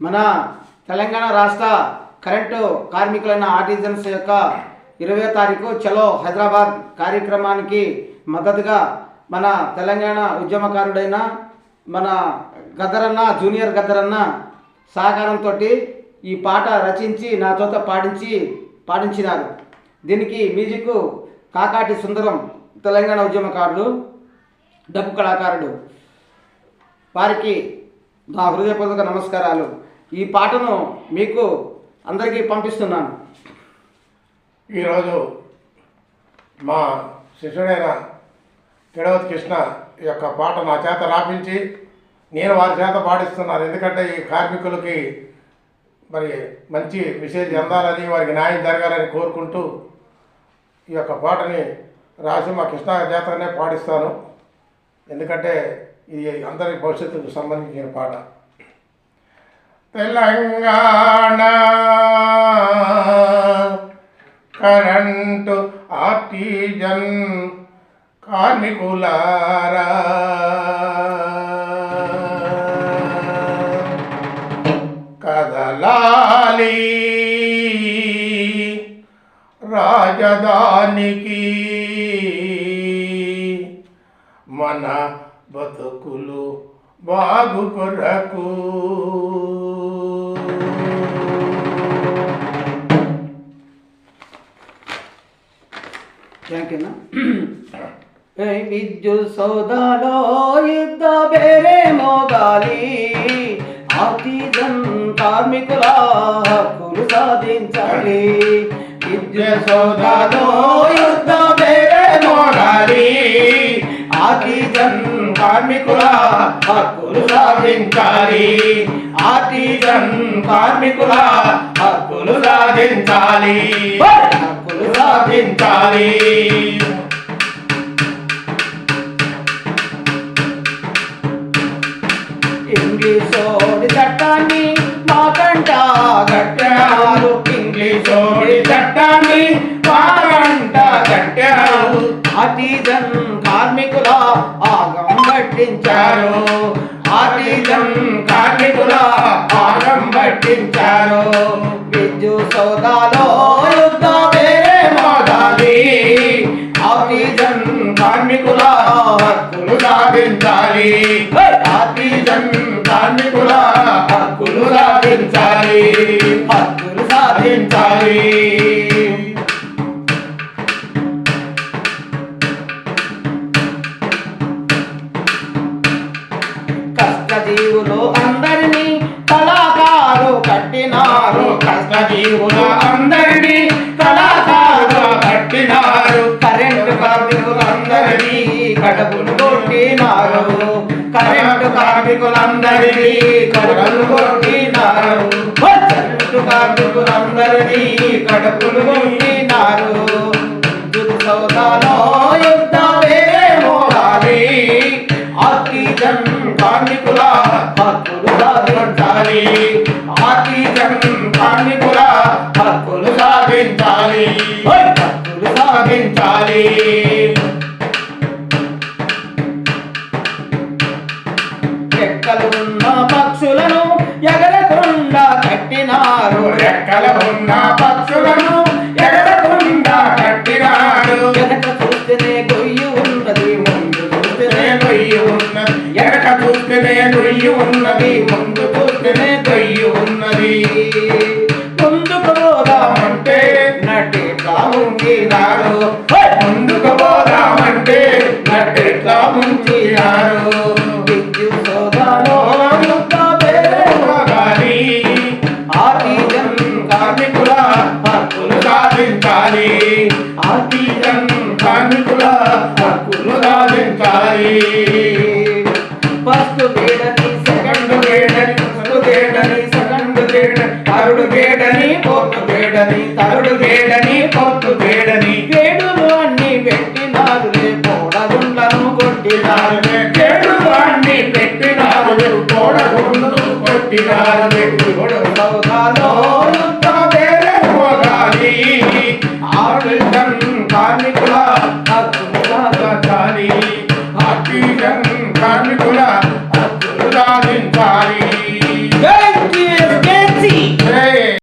మన తెలంగాణ రాష్ట్ర current కార్మికులైన artisans యొక్క ఇరవై తారీఖు చలో హైదరాబాద్ కార్యక్రమానికి మద్దతుగా మన తెలంగాణ ఉద్యమకారుడైన మన గద్దరన్న జూనియర్ గద్దరన్న సహకారంతో ఈ పాట రచించి నాతో పాడించి పాటించినారు దీనికి మ్యూజిక్ కాకాటి సుందరం తెలంగాణ ఉద్యమకారుడు డబ్బు కళాకారుడు. వారికి నా హృదయపూర్వక నమస్కారాలు. ఈ పాటను మీకు అందరికీ పంపిస్తున్నాను. ఈరోజు మా శిష్యుడైన తిడవతి కృష్ణ ఈ యొక్క పాట నా చేత రాపించి నేను వారి చేత పాటిస్తున్నాను ఎందుకంటే ఈ కార్మికులకి మరి మంచి మెసేజ్ అందాలని వారికి న్యాయం జరగాలని కోరుకుంటూ ఈ యొక్క పాటని రాసి మా కృష్ణ చేతనే పాటిస్తాను ఎందుకంటే ఇది అందరి భవిష్యత్తుకు సంబంధించిన పాట. తెలంగాణ కరెంటు ఆర్టిజన్ కార్మికులారా. కదలాలి రాజధానికి మన బతుకులు బాగు కొరకు. థ్యాంక్ యూ విద్యుత్ సౌదాలో యుద్ధ బేరే మోగాలి. ఆర్టిజన్ కార్మికుల హక్కులు సాధించాలి. విద్యుత్ సౌదాలో యుద్ధ హక్కులు సాధించాలి ఆర్టిజన్ కార్మికుల హక్కులు సాధించాలి హక్కులు సాధించాలి ఇంగ్లీషోడి చట్టాన్ని మాకంట కట్టారు. ఇంగ్లీషోడి చట్టాన్ని ఆగం పట్టించారు విద్యుత్ సౌదాలో యుద్ధ వేరే మోదాలి ఆర్టిజన్ కార్మికుల హక్కులు సాధించాలి. ఆర్టిజన్ కార్మికుల హక్కులు సాధించాలి. హక్కులు సాధించాలి. కార్మికులందరినీ కడుపులు కొట్టినారు కరెంటు కార్మికులందరినీ కడుపులు కొట్టినారు కరెంటు కార్మికులందరినీ కడుపులు కొట్టినారు విద్యుత్ సౌదాలో యుద్ధ మోగాలి. ఆర్టిజన్ కార్మికుల హక్కులు సాధించాలి. ఆర్టిజన్ కార్మికుల హక్కులు సాధించాలి. హక్కులు సాధించాలి. కట్టినారు రెక్కల ఉన్న పక్షులను ఎగరకుండా కట్టినాడు. వెనక చూస్తేనే గొయ్యి ఉన్నది ముందు చూస్తేనే గొయ్యి ఉన్నది. ఎనక చూస్తేనే గొయ్యి ఉన్నది ముందు చూస్తేనే గొయ్యి ఉన్నది. ముందుకు పోదామంటే నటిగా ఉంచినారు ముందుకు సాధించాలి ఫస్ట్ వేడని సెకండ్ వేడని ఫస్ట్ వేడని సెకండ్ వేడని తరుడు వేడని ఫోర్త్ వేడని తరుడు వేడని ఫోర్త్ వేడని వేడులు అన్ని పెట్టినారు పోడగుండను కొట్టినారు. కేడు వాణ్ణి పెట్టినారు కోడగుండు కొట్టినారు. Shiva.